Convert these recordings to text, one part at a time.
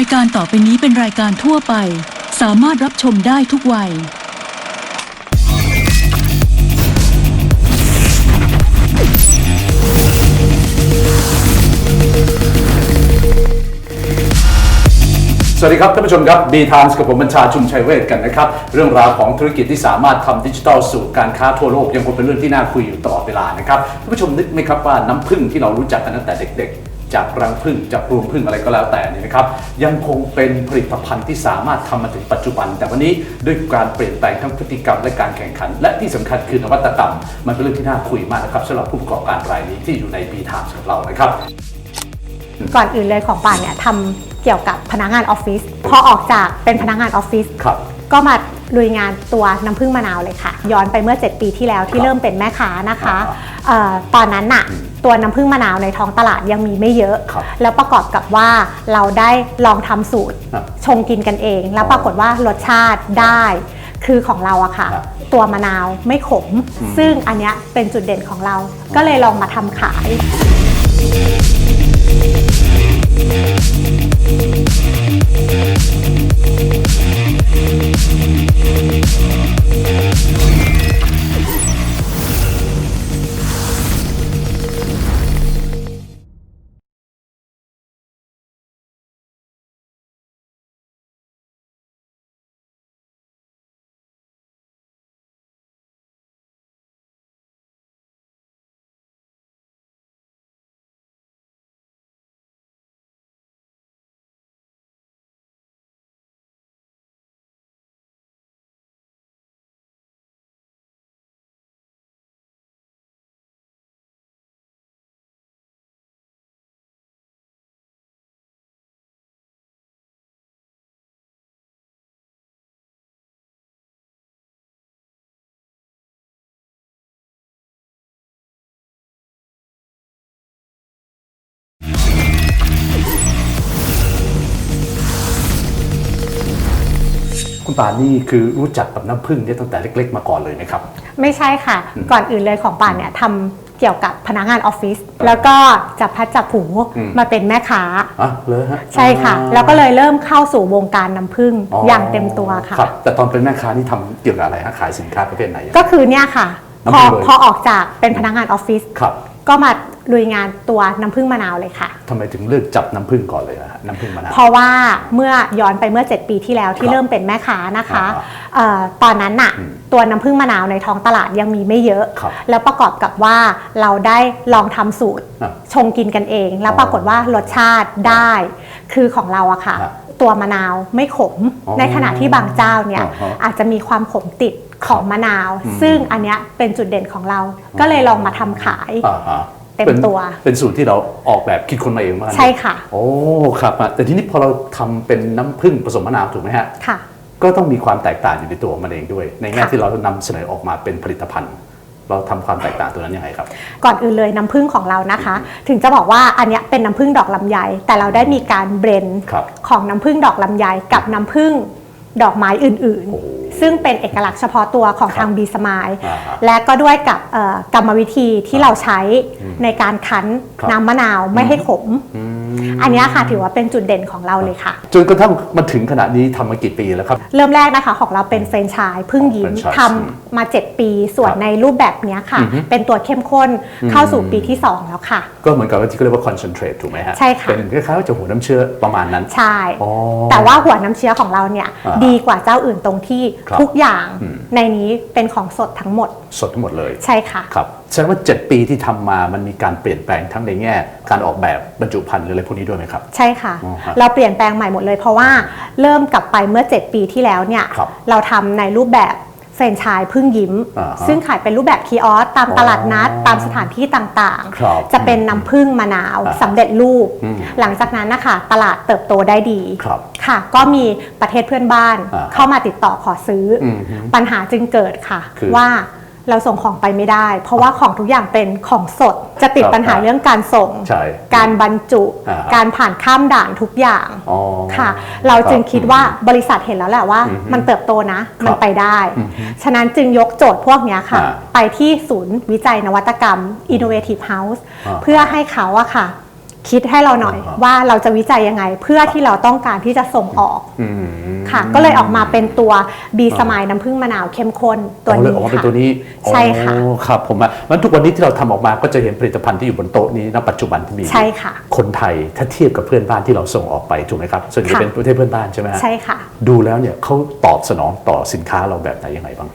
ายการต่อไปนี้เป็นรายการทั่วไป สามารถรับชมได้ทุกวัย สวัสดีครับท่านผู้ชมครับ B Times กับผมบัญชาชุมชัยเวทกันนะครับ เรื่องราวของธุรกิจที่สามารถทำดิจิทัลสู่การค้าทั่วโลกยังคงเป็นเรื่องที่น่าคุยอยู่ตลอดเวลานะครับท่านผู้ชมนึกไหมครับว่าน้ำผึ้งที่เรารู้จักกันตั้งแต่เด็กๆ จากรังผึ้งจากรวงผึ้งอะไรก็แล้วแต่นี่นะครับยังคงเป็นผลิตภัณฑ์ที่สามารถทำมาถึงปัจจุบัน แต่วันนี้ด้วยการเปลี่ยนแปลงทั้งพฤติกรรมและการแข่งขัน และที่สำคัญคือนวัตกรรม มันเป็นเรื่องที่น่าคุยมากนะครับสำหรับผู้ประกอบการรายนี้ที่อยู่ใน B Times กับเรานะครับก่อนอื่นเลยของป่านเนี่ยทำเกี่ยวกับพนักงานออฟฟิศพอออกจากเป็นพนักงานออฟฟิศครับก็มาลุยงานตัวน้ำผึ้งมะนาวเลยค่ะ ย้อนไปเมื่อ 7 ปีที่แล้วที่ครับเริ่มเป็นแม่ค้านะคะอ่าเอ่อตอนนั้นน่ะ ตัวน้ำผึ้งมะนาวในท้องตลาดยังมีไม่เยอะ ครับแล้วประกอบกับว่าเราได้ลองทำสูตรครับชงกินกันเอง แล้วอ๋อปรากฏว่ารสชาติได้ คือของเราอะค่ะ ครับตัวมะนาวไม่ขม อืม ซึ่งอันเนี้ยเป็นจุดเด่นของเรา ก็เลยลองมาทำขาย คุณปานี่คือรู้จักกับน้ำผึ้งเนี่ยตั้งแต่เล็ก ๆ มาก่อนเลยนะครับ ไม่ใช่ค่ะอืมก่อนอื่นเลยของป่านเนี่ยทำเกี่ยวกับพนักงานออฟฟิศครับแล้วก็จับพัดจับผูอืม มาเป็นแม่ค้า อะเลยฮะใช่ค่ะ อ่าแล้วก็เลยเริ่มเข้าสู่วงการน้ำผึ้งอ๋ออย่างเต็มตัวค่ะ รับแต่ตอนเป็นแม่ค้านี่ทำเกี่ยวกับอะไรฮะขายสินค้าประเภทไหน ก็คือเนี่ยค่ะน้ำพผึ้องเลย พอออกจากเป็นพนักงานออฟฟิศครับ ก็มา ลุยงานตัวน้ำผึ้งมะนาวเลยค่ะทำไมถึงเลือกจับน้ำผึ้งก่อนเลยนะฮะน้ำผึ้งมะนาว เพราะว่าเมื่อย้อนไปเมื่อ 7 ปีที่แล้วที่ครับเริ่มเป็นแม่ค้านะคะอ่าเอ่อตอนนั้นน่ะอืมตัวน้ำผึ้งมะนาวในท้องตลาดยังมีไม่เยอะ ครับแล้วประกอบกับว่าเราได้ลองทำสูตรอะชงกินกันเอง แล้วอ๋อปรากฏว่ารสชาติได้ คือของเราอะค่ะ ครับตัวมะนาวไม่ขมอ๋อในขณะที่บางเจ้าเนี่ยอ่าฮะอาจจะมีความขมติดของมะนาว อืมซึ่งอันเนี้ยเป็นจุดเด่นของเรา ก็เลยลองมาทำขาย อ่าฮะ เต็มป็นตัว เป็นสูตรที่เราออกแบบคิดคนมาเองมากใช่ค่ะ โอ้ครับอะแต่ทีนี้พอเราทำเป็นน้ำผึ้งผสมมะนาวถูกไหมฮะค่ะ ก็ต้องมีความแตกต่างอยู่ในตัวของมันเองด้วย ในแง่ค่ะที่เรานำเสนอออกมาเป็นผลิตภัณฑ์เราทำความแตกต่างตัวนั้นยังไงครับ ก่อนอื่นเลยน้ำผึ้งของเรานะคะ ถึงจะบอกว่าอันเนี้ยเป็นน้ำผึ้งดอกลำไย แต่เราได้มีการเบรนด์ครับของน้ำผึ้งดอกลำไยกับน้ำผึ้งดอกไม้อื่นโอ้ๆ ซึ่งเป็นเอกลักษณ์เฉพาะตัวของทางบีสมายอ่าฮะและก็ด้วยกับเอ่อกรรมวิธีที่เราใช้ในการคั้นครับน้ำมะนาวไม่ให้ขมอืมอันเนี้ยค่ะถือว่าเป็นจุดเด่นของเราเลยค่ะ จนกระทั่งมาถึงขณะนี้ทำมากี่ปีแล้วครับ เริ่มแรกนะคะของเราเป็นแฟรนไชส์พึ่งยิ้มแฟรนไชส์ทำมา 7 ปีส่วนครับในรูปแบบเนี้ยค่ะอือฮึเป็นตัวเข้มข้นอืมเข้าสู่ปีที่ 2 แล้วค่ะ ก็เหมือนกับว่าที่เขาเรียกว่า concentrate ถูกไหมฮะใช่ค่ะเป็นคล้ายๆว่าจะหัวน้ำเชื้อประมาณนั้นใช่อ๋อแต่ว่าหัวน้ำเชื้อของเราเนี่ยอ่าดีกว่าเจ้าอื่นตรงที่ครับทุกอย่างอืมในนี้เป็นของสดทั้งหมด สดทั้งหมดเลยใช่ค่ะครับแสดงว่า 7 ปีที่ทำมามันมีการเปลี่ยนแปลงทั้งในแง่ การออกแบบบรรจุภัณฑ์หรืออะไรพวกนี้ด้วยไหมครับ ใช่ค่ะอ๋อครับเราเปลี่ยนแปลงใหม่หมดเลยเพราะว่าเริ่มกลับไปเมื่อ 7 ปีที่แล้วเนี่ยครับเราทำในรูปแบบแฟรนไชส์พึ่งยิ้ม อ่าฮะซึ่งขายเป็นรูปแบบคีออสตามอ๋อตลาดนัด ตามสถานที่ต่างครับๆ จะเป็นน้ำผึ้งมะนาวอ่าสำเร็จรูป อืมหลังจากนั้นนะคะตลาดเติบโตได้ดีครับค่ะ ก็มีประเทศเพื่อนบ้านอ่าเข้ามาติดต่อขอซื้ออมฮึปัญหาจึงเกิดค่ะ คือ ว่า เราส่งของไปไม่ได้ เพราะว่าของทุกอย่างเป็นของสด จะติดครับปัญหาเรื่องการส่ง ใช่การบรรจุ อ่าการผ่านข้ามด่านทุกอย่างอ๋อค่ะ เราจึงรับคิดว่าบริษัทเห็นแล้วแหละว่า อือฮึมันเติบโตนะครับมันไปได้ อือฮึฉะนั้นจึงยกโจทย์พวกเนี้ยค่ะ อ่าไปที่ศูนย์วิจัยนวัตกรรม Innovative House อ่า เพื่อให้เขาอะค่ะ คิดให้เราหน่อยอ่าฮะ ว่าเราจะวิจัยยังไง เพื่อที่เราต้องการที่จะส่งออกอืมค่ะ ก็เลยออกมาเป็นตัวบีสมายน้ำผึ้งมะนาวเข้มข้นตัวอ๋อเลยนี้ออกมาเป็นค่ะ ตัวนี้ใช่ค่ะ อ๋อครับผมอะมันทุกวันนี้ที่เราทำออกมาก็จะเห็นผลิตภัณฑ์ที่อยู่บนโต๊ะนี้ณปัจจุบันที่มี ใช่ค่ะ คนไทยถ้าเทียบกับเพื่อนบ้านที่เราส่งออกไปถูกไหมครับส่วนใหญ่ค่ะ เป็นประเทศเพื่อนบ้านใช่ไหมฮะใช่ค่ะ ดูแล้วเนี่ยเขาตอบสนองต่อสินค้าเราแบบไหนยังไงบ้าง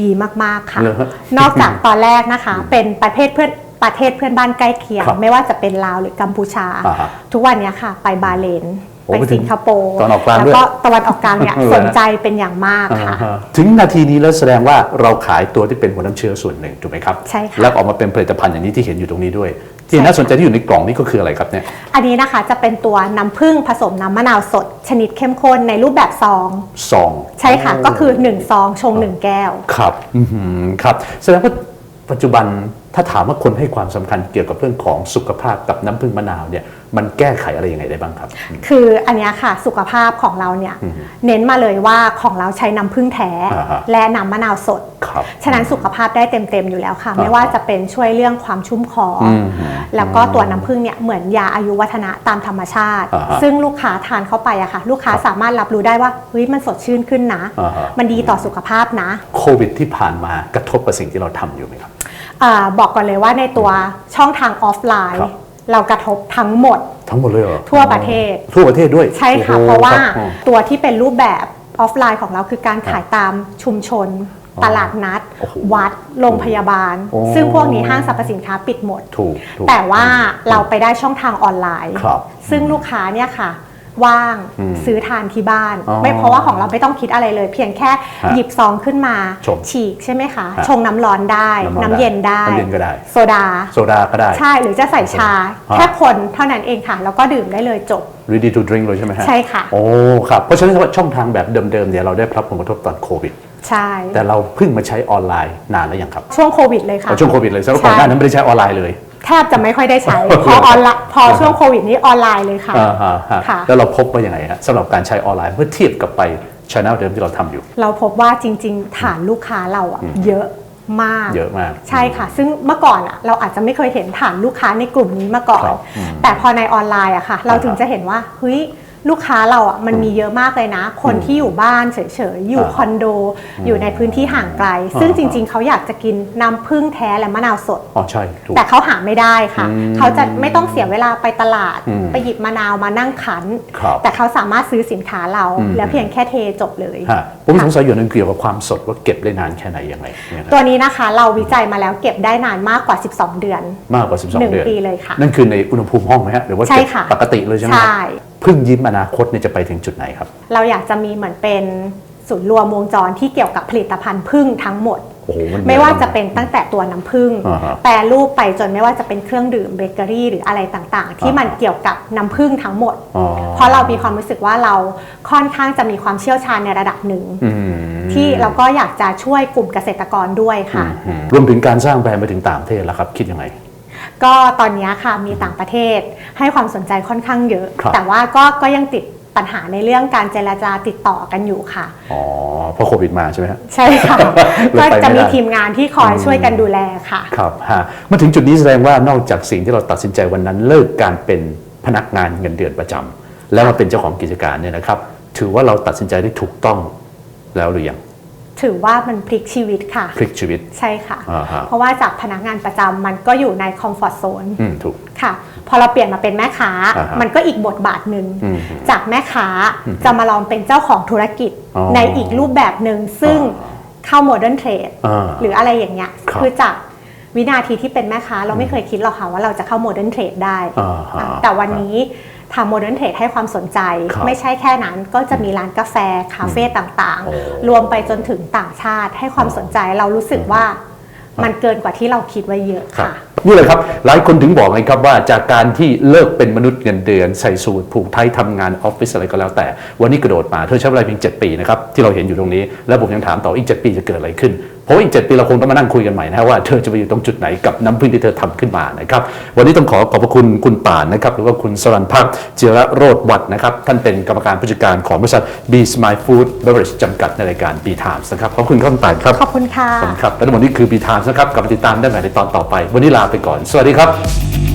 ดีมาก ๆ ค่ะ เหรอฮะนอกจากตอนแรกนะคะ เป็นประเทศเพื่อน ประเทศเพื่อนบ้านใกล้เคียง ครับไม่ว่าจะเป็นลาวหรือกัมพูชา อ่าฮะทุกวันเนี้ยค่ะ ไปบาเลนโอ้ไปไปถึสิงงคโปร์ตะวันออกกลางด้วย แล้วก็ตะวันออกกลางเนี่ยเออสนใจเป็นอย่างมากอ่าค่ะฮะถึงนาทีนี้แล้วแสดงว่าเราขายตัวที่เป็นหัวน้ำเชื้อส่วนหนึ่งถูกไหมครับใช่ค่ะแล้วออกมาเป็นผลิตภัณฑ์อย่างนี้ที่เห็นอยู่ตรงนี้ด้วย ที่ใช่น่าสนใจที่อยู่ในกล่องนี้ก็คืออะไรครับเนี่ย อันนี้นะคะจะเป็นตัวน้ำผึ้งผสมน้ำมะนาวสด ชนิดเข้มข้นในรูปแบบซอง ซองใช่ค่ะ ก็คือ 1 ซองชง 1 แก้ว ครับ อือหือครับ แสดงว่าปัจจุบัน ถ้าถามว่าคนให้ความสำคัญเกี่ยวกับเรื่องของสุขภาพกับน้ำผึ้งมะนาวเนี่ยมันแก้ไขอะไรยังไงได้บ้างครับ คืออันเนี้ยค่ะสุขภาพของเราเนี่ยเน้นมาเลยว่าของเราใช้น้ำผึ้งแท้อ่าฮะและน้ำมะนาวสดครับฉะนั้นสุขภาพได้เต็มๆอยู่แล้วค่ะ ไม่ว่าจะเป็นช่วยเรื่องความชุ่มคออมแล้วก็ตัวน้ำผึ้งเนี่ยเหมือนยาอายุวัฒนะตามธรรมชาติอ่าฮะซึ่งลูกค้าทานเข้าไปอะค่ะ ลูกค้าครับสามารถรับรู้ได้ว่าเฮ้ยมันสดชื่นขึ้นนะอ่าฮะมันดีต่อสุขภาพนะ โควิดที่ผ่านมากระทบกับสิ่งที่เราทำอยู่ไหมครับ อาบอกก่อนเลยว่าในตัวช่องทางออฟไลครัน์บเรากระทบทั้งหมด ทั้งหมดเลยเหรอทั่วประเทศ ทั่วประเทศด้วย ใช่ค่ะโอ้โหเพราะว่าคบตัวที่เป็นรูปแบบออฟไลน์ของเราคือการขายตามชุมชนอ๋อตลาดนัดโอ้โหวัด โรงพยาบาลโอ้ซึ่งพวกนี้ห้างสรรพสินค้าปิดหมดถูกถูกแต่ว่าเราไปได้ช่องทางออนไลน์ครับซึ่งลูกค้าเนี่ยค่ะ ว่างอืมซื้อทานที่บ้านอ๋อไม่เพราะว่าของเราไม่ต้องคิดอะไรเลย เพียงแค่ฮะหยิบซองขึ้นมาชงฉีกใช่ไหมคะฮะชงน้ำร้อนได้ น้ำร้อนน้ำเย็นได้น้ำเย็นก็ได้โซดาโซดาก็ได้ ใช่หรือจะใส่ชาฮะแค่คนเท่านั้นเองค่ะ แล้วก็ดื่มได้เลยจบ ready to drink เลยใช่ไหมฮะใช่ค่ะโอ้ครับเพราะฉะนั้นว่าช่องทางแบบเดิมๆเนี่ยเราได้รับผลกระทบตอนโควิดใช่ แต่เราเพิ่งมาใช้ออนไลน์นานแล้วยังครับ ช่วงโควิดเลยค่ะเอาช่วงโควิดเลยแสดงว่าก่อนหน้านั้นไม่ได้ใช้ออนไลน์เลย แทบจะไม่ค่อยได้ใช้ พอออนไลน์พอช่วงโควิดนี้ออนไลน์เลยค่ะอ่าฮะฮะค่ะ แล้วเราพบว่ายังไงฮะสำหรับการใช้ออนไลน์เมื่อเทียบกับไปช anel เดิมที่เราทำอยู่ เราพบว่าจริง ๆ ฐานลูกค้าเราอะเยอะมากเยอะมาก ใช่ค่ะ ซึ่งเมื่อก่อนอะเราอาจจะไม่เคยเห็นฐานลูกค้าในกลุ่มนี้มาก่อนครับอืมแต่พอในออนไลน์อะค่ะ เราอ่าฮะถึงจะเห็นว่าเฮ้ย ลูกค้าเราอะมันมีเยอะมากเลยนะ คนที่อยู่บ้านเฉยๆ อยู่อ่าคอนโด อยู่ในพื้นที่ห่างไกล ซึ่งจริง ๆ เขาอยากจะกินน้ำผึ้งแท้และมะนาวสด อ๋อใช่ถูก แต่เขาหาไม่ได้ค่ะ อืมเขาจะไม่ต้องเสียเวลาไปตลาด อืมไปหยิบมะนาวมานั่งขัน ครับแต่เขาสามารถซื้อสินค้าเราอืม แล้วเพียงแค่เทจบเลยฮะผมสงสัยอยู่นึงเกี่ยวกับความสดว่าเก็บได้นานแค่ไหนยังไงเนี่ยนะตัวนี้นะคะเราวิจัยมาแล้วเก็บได้นานมากกว่า 12 เดือน มากกว่า 12หนึ่งเดือนปีเลยค่ะ นั่นคือในอุณหภูมิห้องไหมฮะหรือว่าใช่เก็บค่ะ ปกติเลยใช่ไหมฮะ ใช่ พึ่งยิ้มอนาคตเนี่ยจะไปถึงจุดไหนครับ เราอยากจะมีเหมือนเป็นศูนย์รวมวงจรที่เกี่ยวกับผลิตภัณฑ์พึ่งทั้งหมดโอ้โหมันไม่ว่าจะเป็นตั้งแต่ตัวน้ำผึ้งอ่าฮะแปรรูปไปจนไม่ว่าจะเป็นเครื่องดื่มเบเกอรี่หรืออะไรต่างๆ ที่อ่าฮะมันเกี่ยวกับน้ำผึ้งทั้งหมดอ๋อเพราะเรามีความรู้สึกว่าเราค่อนข้างจะมีความเชี่ยวชาญในระดับหนึ่งอืมที่เราก็อยากจะช่วยกลุ่มเกษตรกรด้วยค่ะอืมรวมถึงการสร้างแบรนด์ไปถึงต่างประเทศแล้วครับ คิดยังไง ก็ตอนนี้ค่ะมีต่างประเทศให้ความสนใจค่อนข้างเยอะครับแต่ว่าก็ก็ยังติดปัญหาในเรื่องการเจรจาติดต่อกันอยู่ค่ะ อ๋อ เพราะโควิดมาใช่ไหมฮะใช่ค่ะเลยก็ไปไม่จะมีได้ทีมงานที่คอยช่วยกันดูแลค่ะ ครับฮะมาถึงจุดนี้แสดงว่านอกจากสิ่งที่เราตัดสินใจวันนั้นเลิกการเป็นพนักงานเงินเดือนประจำแล้วมาเป็นเจ้าของกิจการเนี่ยนะครับ ถือว่าเราตัดสินใจได้ถูกต้องแล้วหรือยัง ถือว่ามันพลิกชีวิตค่ะ พลิกชีวิต ใช่ค่ะอ่าฮะเพราะว่าจากพนักงานประจำมันก็อยู่ในคอมฟอร์ทโซนอืมถูกค่ะ พอเราเปลี่ยนมาเป็นแม่ค้าอ่าฮะมันก็อีกบทบาทหนึ่งอืมจากแม่ค้าจะมาลองเป็นเจ้าของธุรกิจอ๋อในอีกรูปแบบหนึ่งซึ่งอ่าเข้าโมเดิร์นเทรดอ่าหรืออะไรอย่างเงี้ยครับคือจากวินาทีที่เป็นแม่ค้าเราไม่เคยคิดหรอกค่ะว่าเราจะเข้าโมเดิร์นเทรดได้อ่าฮะแต่วันนี้ ทางโมเดิร์นเทรดให้ความสนใจ ครับไม่ใช่แค่นั้นก็จะมีร้านกาแฟ คาเฟ่ต่างโอ้ๆ รวมไปจนถึงต่างชาติให้ความสนใจเรารู้สึกว่ามันเกินกว่าที่เราคิดไว้เยอะครับค่ะ นี่เลยครับหลายคนถึงบอกไงครับว่าจากการที่เลิกเป็นมนุษย์เงินเดือนใส่สูทผูกไทยทำงานออฟฟิศอะไรก็แล้วแต่ วันนี้กระโดดมาเธอใช้เวลาเพียง7 ปีนะครับที่เราเห็นอยู่ตรงนี้ แล้วผมยังถามต่ออีก 7 ปีจะเกิดอะไรขึ้น เพราะว่าอีก 7 ปีเราคงต้องมานั่งคุยกันใหม่นะว่าเธอจะไปอยู่ตรงจุดไหนกับน้ำพึ่งที่เธอทำขึ้นมานะครับ วันนี้ต้องขอขอบพระคุณคุณป่านนะครับหรือว่าคุณสรันภาพเจระโรดวัดนะครับ ท่านเป็นกรรมการผู้จัดการของบริษัท B Smile Food Beverage จำกัดในรายการ B Times นะครับขอบคุณครับคุณป่านครับขอบคุณค่ะขอบคุณครับและทั้งหมดนี้คือ B Times นะครับกลับมาติดตามได้ใหม่ในตอนต่อไป วันนี้ลาไปก่อน สวัสดีครับ